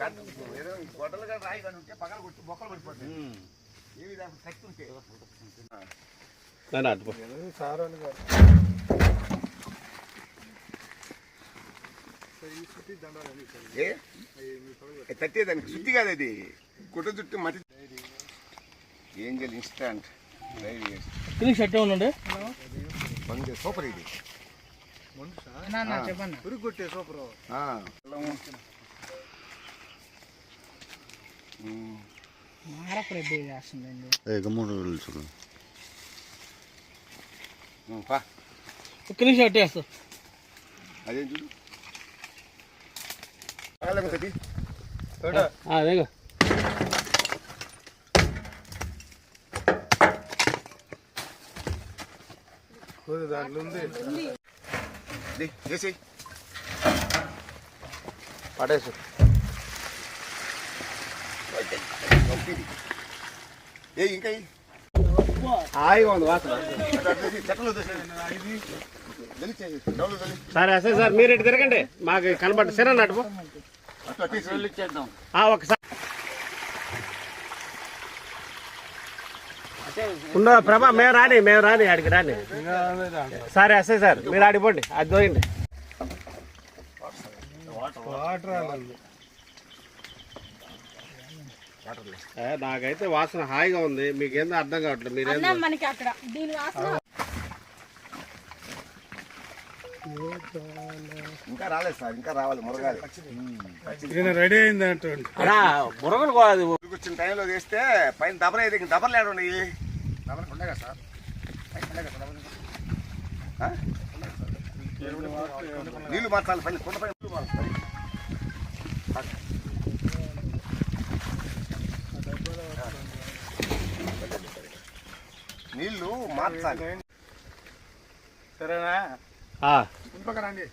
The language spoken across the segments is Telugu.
ఏదో ఈ గొడ్డలుగా రాయి కానీ ఉంటే పగల కొట్టి బొక్కలు పడిపోతాయి ఏవి దానికి శక్తి ఉంటే. నాన్న అటు పో. ఏ? ఏ తట్టే దానికి శుద్ధి కాదు అది. గుట్ట చుట్టూ మట్టి ఏంజల్ ఇన్స్టాంట్. తిని షర్ట్ ఉండండి బండి సూపర్ ఇది. పురుగు కొట్టే సూపర్. మారప్రెడ్డి చేస్తుందండి ఉమ్, పా. ఒక్క నిమిషం షర్ట్ వేస్తా. అదేం చూడు? అదేగా దాంట్లో ఉంది. పడేసు. ఏ ఇంకా. హాయిగా ఉంది వాసన. సరే. అసలు సార్ మీరు ఇటు తిరగండి. మాకు కనబడి సరే వేసేయ్. ఒకసారి. ప్రభా మేము రాని మేము రాని ఆడికి రాని. సరే అసే సార్ మీరు ఆడిపోండి అది దోయండి ఏ, నాకైతే వాసన హాయిగా ఉంది. మీకేందో అర్థం కావట్లేదు. మీరేందో. అన్నా మనకి అక్కడ. దీని వాసన ఇంకా రాలేదు సార్ ఇంకా రావాలి మురగాలి. రెడీ అయింది అంటుంది బుర్రగలు కాదు వచ్చిన టైంలో చేస్తే పైన దబర అయితే ఇంక దబరలు ఏడు ఉన్నాయి. ఉండగా సార్? నీళ్ళు మార్చాలి పైన కొండ పైన. నీళ్ళు మార్చాలి. సరేనా? రండి.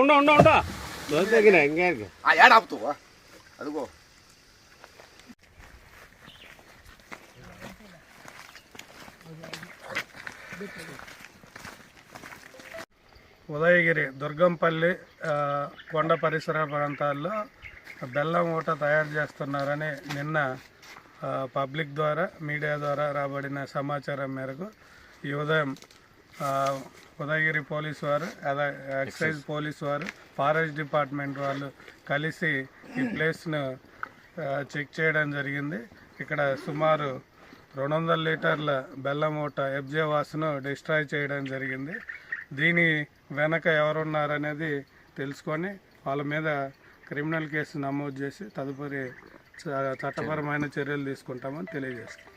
ఉండు ఉండు ఉండు. దోశ తగిన ఇంకేంటి ఆ ఏడ ఆపుతావా? అదిగో. ఉదయగిరి దుర్గంపల్లి కొండ పరిసర ప్రాంతాల్లో బెల్లం ఊట తయారు చేస్తున్నారని నిన్న పబ్లిక్ ద్వారా మీడియా ద్వారా రాబడిన సమాచారం మేరకు ఈ ఉదయం ఉదయగిరి పోలీస్ వారు అలా ఎక్సైజ్ పోలీస్ వారు ఫారెస్ట్ డిపార్ట్మెంట్ వాళ్ళు కలిసి ఈ ప్లేస్ను చెక్ చేయడం జరిగింది. ఇక్కడ సుమారు రెండు వందల లీటర్ల బెల్లం మూట ఎఫ్జే వాసును డిస్ట్రాయ్ చేయడం జరిగింది. దీని వెనక ఎవరున్నారనేది తెలుసుకొని వాళ్ళ మీద క్రిమినల్ కేసు నమోదు చేసి తదుపరి చట్టపరమైన చర్యలు తీసుకుంటామని తెలియజేస్తాం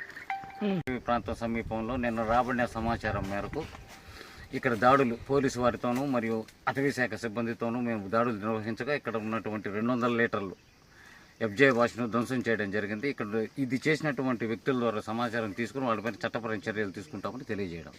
ఈ ప్రాంత సమీపంలో నిన్న రాబడిన సమాచారం మేరకు ఇక్కడ దాడులు పోలీసు వారితోనూ మరియు అటవీ శాఖ సిబ్బందితోనూ మేము దాడులు నిర్వహించగా ఇక్కడ ఉన్నటువంటి రెండు వందల లీటర్లు ఎఫ్జే వాష్ను ధ్వంసం చేయడం జరిగింది. ఇక్కడ ఇది చేసినటువంటి వ్యక్తుల ద్వారా సమాచారం తీసుకుని వాళ్ళపైన చట్టపరమైన చర్యలు తీసుకుంటామని తెలియజేయడం.